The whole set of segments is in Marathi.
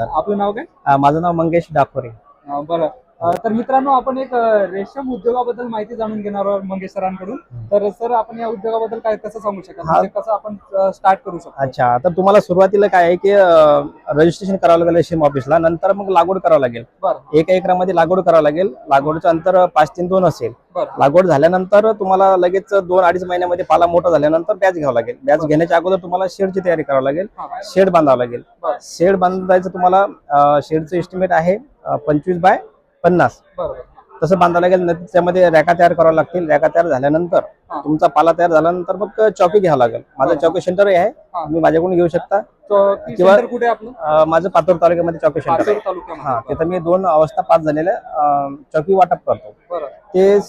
आपलं नाव काय? माझं नाव मंगेश डाकोरे. बरं. तर मित्रांनो आपण एक रेशीम उद्योगाबद्दल माहिती जाणून घेणार आहोत मंगेश सरांकडून. तर सर आपण या उद्योगाबद्दल काय कसं सांगू शकाल. म्हणजे कसं आपण स्टार्ट करू शकतो? अच्छा तर तुम्हाला सुरुवातीला काय आहे की रजिस्ट्रेशन करावं लागेल रेशीम ऑफिसला नंतर मग लागवड करावं लागेल. एका एकरामध्ये लागवड करावं लागेल. लागवडचं अंतर पाच तीन दोन असेल. लागवड झाल्यानंतर तुम्हाला लगेच दोन अडीच महिन्यामध्ये पाला मोठा झाल्यानंतर बॅच घ्यावं लागेल. बॅच. घेण्याच्या अगोदर तुम्हाला शेडची तयारी करावी लागेल. शेड बांधावं लागेल. शेड बांधायचं तुम्हाला शेडचं एस्टिमेट आहे पंचवीस बाय पन्नास. तसं बांधावं लागेल न- त्याच्यामध्ये रॅका तयार करावं लागतील. रॅका तयार झाल्यानंतर. तुमचा पाला तयार झाल्यानंतर मग चौकी घ्यावं लागेल. माझं. चौकी सेंटर आहे. तुम्ही माझ्याकडून घेऊ शकता. किंवा- कुठे माझं पातूर तालुक्यामध्ये चौकी सेंटर हा तिथं मी दोन अवस्था पास झालेल्या चौकी वाटप करतो. ते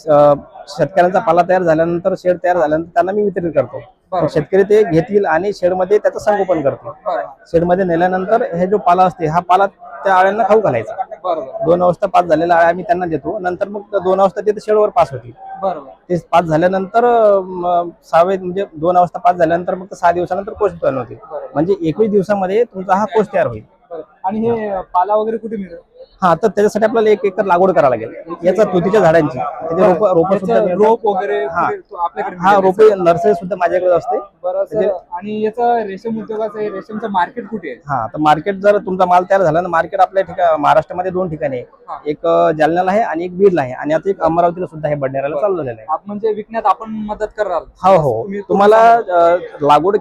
शेतकऱ्यांचा पाला तयार झाल्यानंतर शेड तयार झाल्यानंतर त्यांना मी वितरित करतो. शेतकरी ते घेतील आणि शेडमध्ये त्याचं संगोपन करतील. शेडमध्ये नेल्यानंतर हे जो पाला असते हा पाला त्या आळ्यांना खाऊ घालायचा. दोन अवस्था पास आळ्या आम्ही त्यांना देतो. नंतर मग दोन अवस्था तिथे शेडवर पास होतील. बरं ते पास झाल्यानंतर सहावे म्हणजे दोन अवस्था पास झाल्यानंतर मग सहा दिवसानंतर कोष तयार होतील म्हणजे एकवीस दिवसामध्ये तुमचा हा कोष तयार होईल. आणि हे पाला वगैरे कुठे मिळेल? हा तर त्याच्यासाठी आपल्याला एक एकर लागवड करावं लागेल. याचा तुतीच्या झाडांची. त्याचे रोप रोप सुद्धा मिळतात. रोप वगैरे हा. तो आपल्याकडे हा मिळेल? रोपे नर्सरी सुद्धा माझ्याकडे असते. बरं म्हणजे- आणि याचं रेशीम उद्योगाचं हे रेशीमचं मार्केट कुठे आहे? हा तर मार्केट जर तुमचा माल तयार झाला ना मार्केट आपल्या ठिकाणी महाराष्ट्रामध्ये दोन ठिकाणी हा. आहे एक अं, जालन्याला आहे आणि एक बीडला आहे. आणि आता एक अमरावतीला सुद्धा हे बडनेराला चालू झालेलं आहे. आप म्हणजे विकण्यात आपण मदत कराल. हो हो. तुम्ही- तुम्हाला अं, लागवड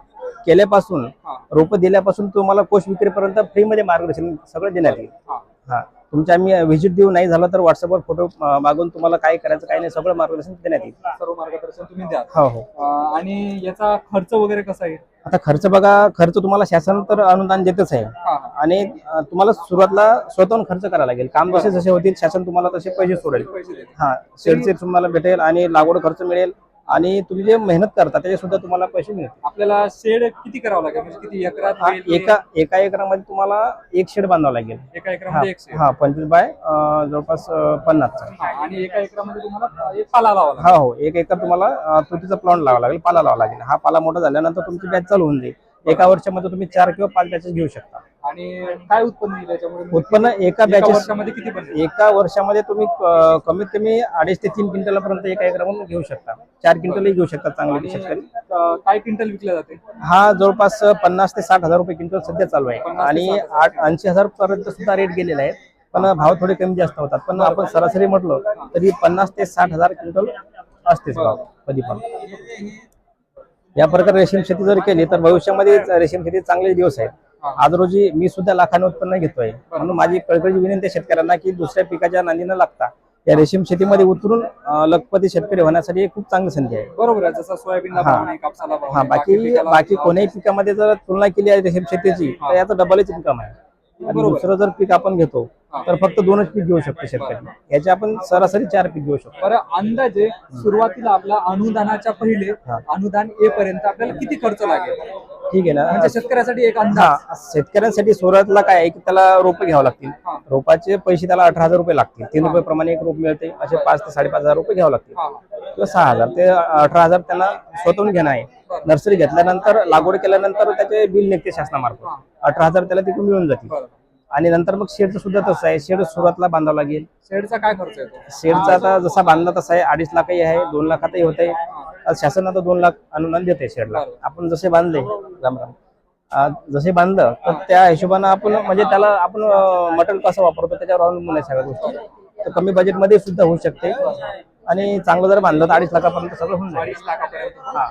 केल्यापासून हा. रोप दिल्यापासून तुम्हाला कोष विक्रीपर्यंत फ्रीमध्ये मार्गदर्शन सगळं देण्यात येईल. हा. हा. तुमच्या आम्ही व्हिजिट देऊ नाही झालं तर व्हॉट्सअपवर फोटो मागून तुम्हाला काय करायचं काय नाही सगळं मार्गदर्शन देण्यात येईल. सर्व मार्गदर्शन तुम्ही द्या. हो हो. अं, आणि याचा खर्च वगैरे कसा आहे? आता खर्च बघा खर्च तुम्हाला शासन तर अनुदान देतच आहे. हा हा. आणि अं, तुम्हाला सुरुवातला स्वतःहून खर्च करावा लागेल. काम जसे जसे होतील शासन तुम्हाला तसे पैसे सोडेल. पैसे देते हा शेडचे तुम्हाला भेटेल आणि लागवड खर्च मिळेल. आणि तुम्ही जे मेहनत करता त्याचे सुद्धा तुम्हाला पैसे मिळतील. आपल्याला शेड किती करावं लागेल? म्हणजे किती एकरात हा, एका एका एकरामध्ये तुम्हाला एक शेड बांधावं लागेल. एका एकरामध्ये एक शेड. हा पंचवीस बाय अं, जवळपास पन्नासचा हा, आणि एका एकरामध्ये तुम्हाला एक पाला लावा लागेल. हा हो एक एकर तुम्हाला अं, तुतीचा प्लॉट लावा लागेल पाला लावा लागेल. हा पाला मोठा झाल्यानंतर तुमची बॅच चालू होऊन जाईल. एका वर्षामध्ये तुम्ही चार किंवा पाच बॅचेस घेऊ शकता. आणि काय उत्पन्न येईल याच्यामुळे उत्पन्न एका बॅचेस वर्षामध्ये किती बनेल एका वर्षामध्ये तुम्ही कमीत कमी अडीच ते तीन क्विंटलपर्यंत एका एकरामधून घेऊ शकता. चार क्विंटलही घेऊ शकता चांगले आणि शेतकरी. अं, काय क्विंटल विकले जाते? हा जवळपास पन्नास ते साठ हजार रुपये क्विंटल सध्या चालू आहे. आणि. आठ ऐंशी हजार पर्यंत सुद्धा रेट गेलेले आहेत. पण भाव थोडे कमी जास्त होतात. पण आपण सरासरी म्हटलं तरी पन्नास ते साठ हजार क्विंटल असतेच भाव कधी पण. या प्रकारे रेशीम शेती जर केली तर भविष्यामध्ये रेशीम शेती चांगले दिवस आहेत. आज रोजी मी सुद्धा लाखाने उत्पन्न घेतोय. म्हणून माझी कळकळी विनंती आहे शेतकऱ्यांना की दुसऱ्या पिकाच्या नांदी न लागता. या रेशीम शेतीमध्ये उतरून लखपती शेतकरी होण्यासाठी एक खूप चांगली संधी आहे. बरोबर आहे जसं सोयाबीनला हा. हा बाकी बाकी कोणत्याही पिकामध्ये जर तुलना केली आहे रेशीम शेतीची तर याचं डबलच इन्कम आहे. आणि. दुसरं जर पीक आपण घेतो. तर फक्त दोनच पीक घेऊ शकतो शेतकरी. याचे आपण सरासरी चार पीक घेऊ शकतो. बरं अंदाजे सुरुवातीला आपला अनुदानाच्या पहिले. अनुदान येपर्यंत आपल्याला किती खर्च लागेल? ठीक आहे ना. म्हणजे शेतकऱ्यासाठी एक अंदाज. हा शेतकऱ्यांसाठी सुरुवातीला काय आहे की त्याला रोपं घ्यावं लागतील. हा. रोपाचे पैसे त्याला अठरा हजार रुपये लागतील. तीन रुपये प्रमाणे एक रोप मिळते. असे पाच ते साडेपाच हजार रुपये घ्यावं लागतील. हा. किंवा सहा हजार. ते अठरा हजार त्यांना स्वतःहून घेणं आहे. नर्सरी घेतल्यानंतर लागवड केल्यानंतर त्याचे बिल निघते शासनामार्फत. हा. अठरा हजार त्याला तिकडून मिळून जातील. बरं. आणि नंतर मग शेडचं सुद्धा तसं आहे. शेड सुरुवातीला बांधावं लागेल. शेडचा काय खर्च येतो? शेडचा आता जसा बांधला तसा आहे. अडीच लाखही आहे. दोन लाखातही होत आहे आज शासन आता दोन लाख अनुदान देते शेडला. आपण जसे बांधले राम राम. आज जसे बांधलं तर त्या हिशोबानं आपण म्हणजे त्याला आपण मटेरियल कसं वापरतो त्याच्यावर अवलंबून आहे सगळ्या गोष्टी. तर कमी बजेटमध्ये सुद्धा होऊ शकते. आणि चांगलं जर बांधलं तर अडीच लाखापर्यंत सगळं होऊन जाईल. लाखापर्यंत हा.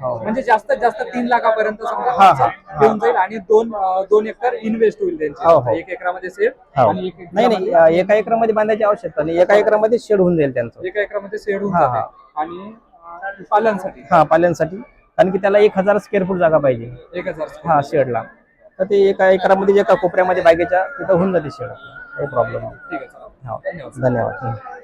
होऊन. म्हणजे जास्तीत जास्त तीन लाखापर्यंत हा, हा. येऊन जाईल आणि दोन दोन एकर इन्व्हेस्ट होईल त्यांचे. हो. एक एकरामध्ये सेड हो. आणि एक नाही एकरामध्ये- नाही एका एकरामध्ये बांधायची आवश्यकता नाही. एका एकरामध्ये शेड होऊन जाईल त्यांचं. एका एकरामध्ये सेड होऊन आणि पाल्यांसाठी. हा पाल्यांसाठी. कारण की त्याला एक हजार स्क्वेअर फूट जागा पाहिजे. एक हजार हा शेडला. तर ते एका एकरामध्ये एका कोपऱ्यामध्ये बागेच्या तिथं होऊन जाते शेड. काही प्रॉब्लेम नाही. ठीक आहे हो. धन्यवाद. धन्यवाद.